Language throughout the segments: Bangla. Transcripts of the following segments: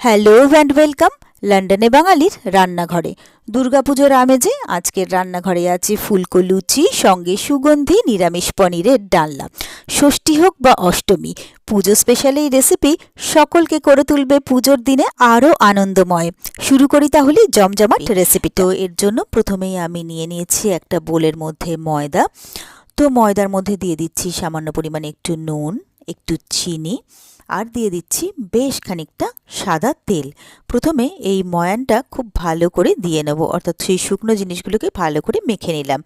হ্যালো অ্যান্ড ওয়েলকাম লন্ডনে বাঙালির রান্নাঘরে দুর্গাপুজোর আমেজে আজকের রান্নাঘরে আছে ফুলকো লুচি, সঙ্গে সুগন্ধি, নিরামিষ পনিরের ডালনা। ষষ্ঠী হোক বা অষ্টমী, পুজো স্পেশাল এই রেসিপি সকলকে করে তুলবে পুজোর দিনে আরও আনন্দময়। শুরু করি তাহলে জমজমাট রেসিপি তো এর জন্য প্রথমেই আমি নিয়ে নিয়েছি একটা বোলের মধ্যে ময়দা। তো ময়দার মধ্যে দিয়ে দিচ্ছি সামান্য পরিমাণে একটু নুন, একটু চিনি। আর দিয়ে দিচ্ছি বেশ খানিকটা সাদা তেল। প্রথমে এই ময়ানটা খুব ভালো করে দিয়ে নেব, অর্থাৎ সেই শুকনো জিনিসগুলোকে ভালো করে মেখে নিলাম।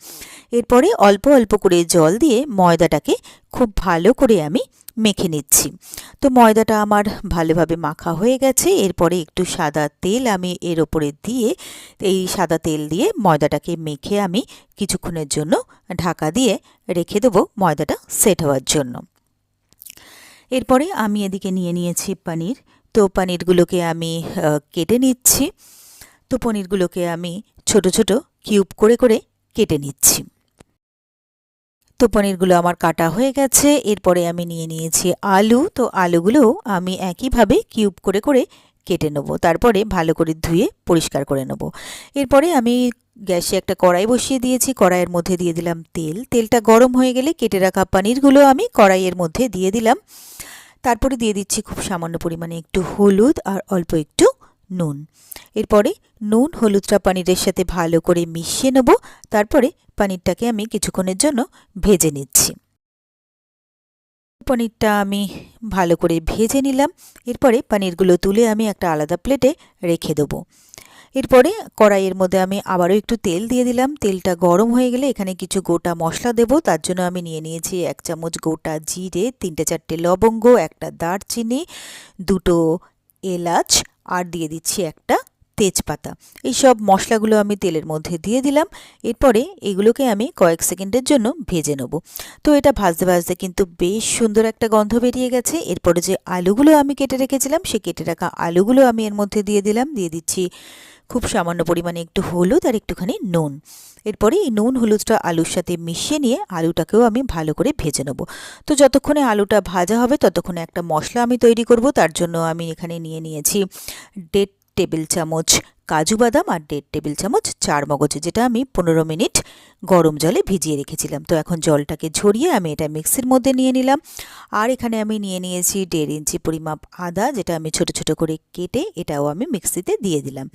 এরপরে অল্প অল্প করে জল দিয়ে ময়দাটাকে খুব ভালো করে আমি মেখে নিচ্ছি। তো ময়দাটা আমার ভালোভাবে মাখা হয়ে গেছে, এরপরে একটু সাদা তেল আমি এর ওপরে দিয়ে, এই সাদা তেল দিয়ে ময়দাটাকে মেখে আমি কিছুক্ষণের জন্য ঢাকা দিয়ে রেখে দেবো ময়দাটা সেট হওয়ার জন্য। এরপরে আমি এদিকে নিয়ে নিয়েছি পনির। তো পনিরগুলোকে আমি কেটে নিচ্ছি। তো পনিরগুলোকে আমি ছোট ছোট কিউব করে করে কেটে নিচ্ছি। তো পনিরগুলো আমার কাটা হয়ে গেছে। এরপরে আমি নিয়ে নিয়েছি আলু। তো আলুগুলো আমি একইভাবে কিউব করে করে কেটে নেব। তারপরে ভালো করে ধুয়ে পরিষ্কার করে নেব। এরপরে আমি গ্যাসে একটা কড়াই বসিয়ে দিয়েছি। কড়াইয়ের মধ্যে দিয়ে দিলাম তেল। তেলটা গরম হয়ে গেলে কেটে রাখা পনিরগুলো আমি কড়াইয়ের মধ্যে দিয়ে দিলাম। তারপরে দিয়ে দিচ্ছি খুব সামান্য পরিমাণে একটু হলুদ আর অল্প একটু নুন। এরপরে নুন হলুদটা পানিরের সাথে ভালো করে মিশিয়ে নেব। তারপরে পানিরটাকে আমি কিছুক্ষণের জন্য ভেজে নিচ্ছি। পনিরটা আমি ভালো করে ভেজে নিলাম। এরপরে পানিরগুলো তুলে আমি একটা আলাদা প্লেটে রেখে দেবো। এরপরে কড়াইয়ের মধ্যে আমি আবারও একটু তেল দিয়ে দিলাম। তেলটা গরম হয়ে গেলে এখানে কিছু গোটা মশলা দেব। তার জন্য আমি নিয়ে নিয়েছি এক চামচ গোটা জিরে, তিনটে চারটে লবঙ্গ, একটা দারচিনি, দুটো এলাচ, আর দিয়ে দিচ্ছি একটা তেজপাতা। এই সব মশলাগুলো আমি তেলের মধ্যে দিয়ে দিলাম। এরপরে এগুলোকে আমি কয়েক সেকেন্ডের জন্য ভেজে নেব। তো এটা ভাজতে ভাজতে কিন্তু বেশ সুন্দর একটা গন্ধ বেরিয়ে গেছে। এরপরে যে আলুগুলো আমি কেটে রেখেছিলাম, সে কেটে রাখা আলুগুলো আমি এর মধ্যে দিয়ে দিলাম। দিয়ে দিচ্ছি খুব সামান্য পরিমাণে একটু হলুদ আর একটুখানি নুন। এরপরে এই নুন হলুদটা আলুর সাথে মিশিয়ে নিয়ে আলুটাকেও আমি ভালো করে ভেজে নেব। তো যতক্ষণে আলুটা ভাজা হবে, ততক্ষণে একটা মশলা আমি তৈরি করব। তার জন্য আমি এখানে নিয়ে নিয়েছি দেড় টেবিল চামচ কাজু বাদাম আর দেড় টেবিল চামচ চার মগজ, যেটা আমি পনেরো মিনিট গরম জলে ভিজিয়ে রেখেছিলাম। তো এখন জলটাকে ঝরিয়ে আমি এটা মিক্সির মধ্যে নিয়ে নিলাম। আর এখানে আমি নিয়ে নিয়েছি দেড় ইঞ্চি পরিমাপ আদা, যেটা আমি ছোট ছোট করে কেটে এটাও আমি মিক্সিতে দিয়ে দিলাম।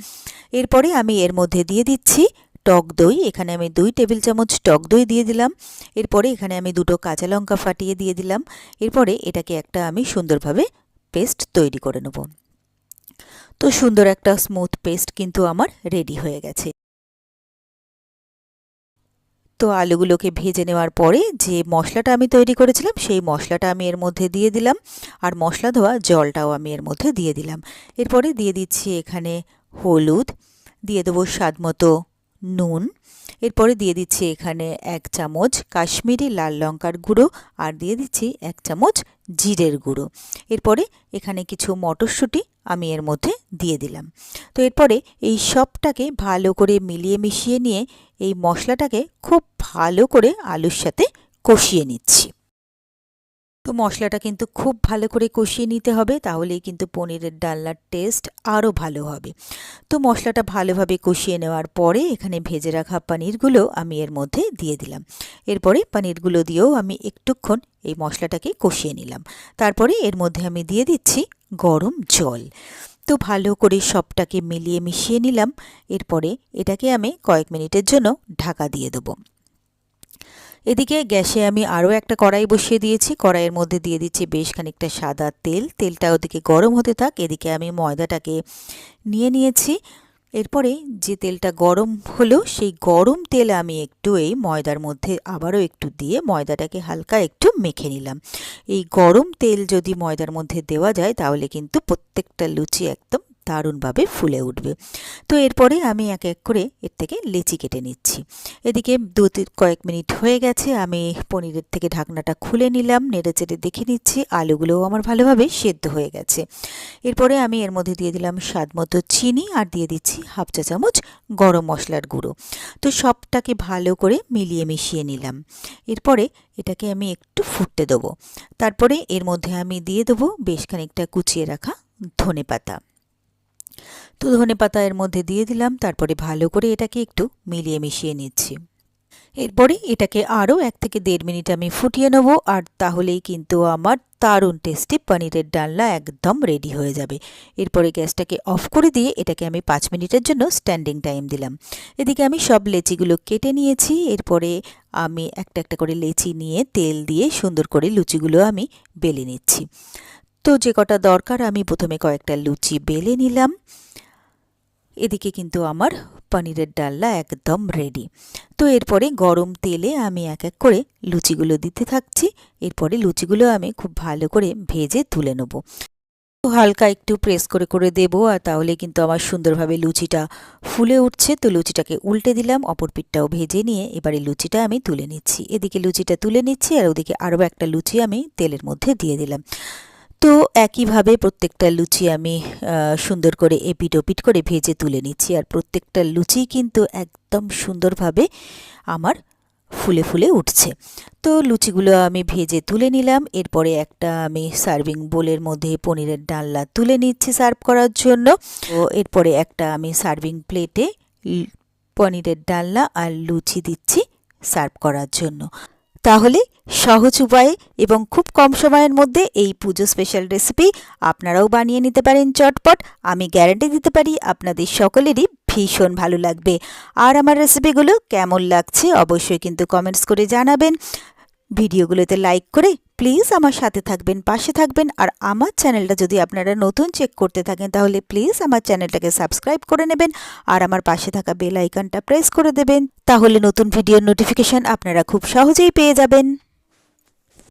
এরপরে আমি এর মধ্যে দিয়ে দিচ্ছি টক দই। এখানে আমি দুই টেবিল চামচ টক দই দিয়ে দিলাম। এরপরে এখানে আমি দুটো কাঁচা লঙ্কা ফাটিয়ে দিয়ে দিলাম। এরপরে এটাকে একটা আমি সুন্দরভাবে পেস্ট তৈরি করে নেব। তো সুন্দর একটা স্মুথ পেস্ট কিন্তু আমার রেডি হয়ে গেছে। তো আলুগুলোকে ভেজে নেওয়ার পরে যে মশলাটা আমি তৈরি করেছিলাম, সেই মশলাটা আমি এর মধ্যে দিয়ে দিলাম আর মশলা ধোয়া জলটাও আমি এর মধ্যে দিয়ে দিলাম। এরপরে দিয়ে দিচ্ছি এখানে হলুদ, দিয়ে দেবো স্বাদ মতো নুন। এরপরে দিয়ে দিচ্ছি এখানে এক চামচ কাশ্মীরি লাল লঙ্কার গুঁড়ো আর দিয়ে দিচ্ছি এক চামচ জিরের গুঁড়ো। এরপরে এখানে কিছু মটরশুঁটি আমি এর মধ্যে দিয়ে দিলাম। তো এরপরে এই সবটাকে ভালো করে মিলিয়ে মিশিয়ে নিয়ে এই মশলাটাকে খুব ভালো করে আলুর সাথে কষিয়ে নিচ্ছি। তো মশলাটা কিন্তু খুব ভালো করে কষিয়ে নিতে হবে, তাহলেই কিন্তু পনিরের ডালনার টেস্ট আরও ভালো হবে। তো মশলাটা ভালোভাবে কষিয়ে নেওয়ার পরে এখানে ভেজে রাখা পনিরগুলো আমি এর মধ্যে দিয়ে দিলাম। এরপরে পনিরগুলো দিয়েও আমি একটুক্ষণ এই মশলাটাকে কষিয়ে নিলাম। তারপরে এর মধ্যে আমি দিয়ে দিচ্ছি গরম জল। তো ভালো করে সবটাকে মিলিয়ে মিশিয়ে নিলাম। এরপরে এটাকে আমি কয়েক মিনিটের জন্য ঢাকা দিয়ে দেবো। এদিকে গ্যাসে আমি আরও একটা কড়াই বসিয়ে দিয়েছি। কড়াইয়ের মধ্যে দিয়ে দিচ্ছি বেশ খানিকটা সাদা তেল। তেলটা ওদিকে গরম হতে থাক, এদিকে আমি ময়দাটাকে নিয়ে নিয়েছি। এরপরে যে তেলটা গরম হলো, সেই গরম তেল আমি একটু এই ময়দার মধ্যে আবারও একটু দিয়ে ময়দাটাকে হালকা একটু মেখে নিলাম। এই গরম তেল যদি ময়দার মধ্যে দেওয়া যায়, তাহলে কিন্তু প্রত্যেকটা লুচি একদম দারুণভাবে ফুলে উঠবে। তো এরপরে আমি এক এক করে এর থেকে লেচি কেটে নিচ্ছি। এদিকে দু কয়েক মিনিট হয়ে গেছে, আমি পনিরের থেকে ঢাকনাটা খুলে নিলাম নেড়ে চেড়ে দেখে নিচ্ছি, আলুগুলোও আমার ভালোভাবে সেদ্ধ হয়ে গেছে। এরপরে আমি এর মধ্যে দিয়ে দিলাম স্বাদ মতো চিনি আর দিয়ে দিচ্ছি হাফ চা চামচ গরম মশলার গুঁড়ো। তো সবটাকে ভালো করে মিলিয়ে মিশিয়ে নিলাম। এরপরে এটাকে আমি একটু ফুটতে দেবো। তারপরে এর মধ্যে আমি দিয়ে দেবো বেশ খানিকটা কুচিয়ে রাখা ধনে পাতা তো ধনে পাতা এর মধ্যে দিয়ে দিলাম, তারপরে ভালো করে এটাকে একটু মিলিয়ে মিশিয়ে নিচ্ছি। এরপরে এটাকে আরও এক থেকে দেড় মিনিট আমি ফুটিয়ে নেব, আর তাহলেই কিন্তু আমার দারুণ টেস্টি পনিরের ডালনা একদম রেডি হয়ে যাবে। এরপরে গ্যাসটাকে অফ করে দিয়ে এটাকে আমি পাঁচ মিনিটের জন্য স্ট্যান্ডিং টাইম দিলাম। এদিকে আমি সব লেচিগুলো কেটে নিয়েছি, এরপরে আমি একটা একটা করে লেচি নিয়ে তেল দিয়ে সুন্দর করে লুচিগুলো আমি বেলে নিচ্ছি। তো যে কটা দরকার, আমি প্রথমে কয়েকটা লুচি বেলে নিলাম। এদিকে কিন্তু আমার পনিরের ডালনা একদম রেডি তো এরপরে গরম তেলে আমি এক এক করে লুচিগুলো দিতে থাকছি। এরপরে লুচিগুলো আমি খুব ভালো করে ভেজে তুলে নেব। হালকা একটু প্রেস করে করে দেবো আর তাহলে কিন্তু আমার সুন্দরভাবে লুচিটা ফুলে উঠছে। তো লুচিটাকে উল্টে দিলাম, অপর পিঠটাও ভেজে নিয়ে এবারে লুচিটা আমি তুলে নিচ্ছি। এদিকে লুচিটা তুলে নিচ্ছি আর ওদিকে আরও একটা লুচি আমি তেলের মধ্যে দিয়ে দিলাম। তো একইভাবে প্রত্যেকটা লুচি আমি সুন্দর করে এপিট ওপিট করে ভেজে তুলে নিচ্ছি। আর প্রত্যেকটা লুচি কিন্তু একদম সুন্দরভাবে আমার ফুলে ফুলে উঠছে। তো লুচিগুলো আমি ভেজে তুলে নিলাম। এরপরে একটা আমি সার্ভিং বোলের মধ্যে পনিরের ডালনা তুলে নিচ্ছি সার্ভ করার জন্য। ও এরপরে একটা আমি সার্ভিং প্লেটে পনিরের ডালনা আর লুচি দিচ্ছি সার্ভ করার জন্য। তাহলে সহজ উপায়ে এবং খুব কম সময়ের মধ্যে এই পুজো স্পেশাল রেসিপি আপনারাও বানিয়ে নিতে পারেন চটপট। আমি গ্যারান্টি দিতে পারি আপনাদের সকলেরই ভীষণ ভালো লাগবে। আর আমার রেসিপিগুলো কেমন লাগছে অবশ্যই কিন্তু কমেন্টস করে জানাবেন। ভিডিওগুলোতে লাইক করে প্লিজ আমার সাথে থাকবেন, পাশে থাকবেন। আর আমার চ্যানেলটা যদি আপনারা নতুন চেক করতে থাকেন, তাহলে প্লিজ আমার চ্যানেলটাকে সাবস্ক্রাইব করে নেবেন। আর আমার পাশে থাকা বেল আইকনটা প্রেস করে দেবেন, তাহলে নতুন ভিডিওর নোটিফিকেশান আপনারা খুব সহজেই পেয়ে যাবেন।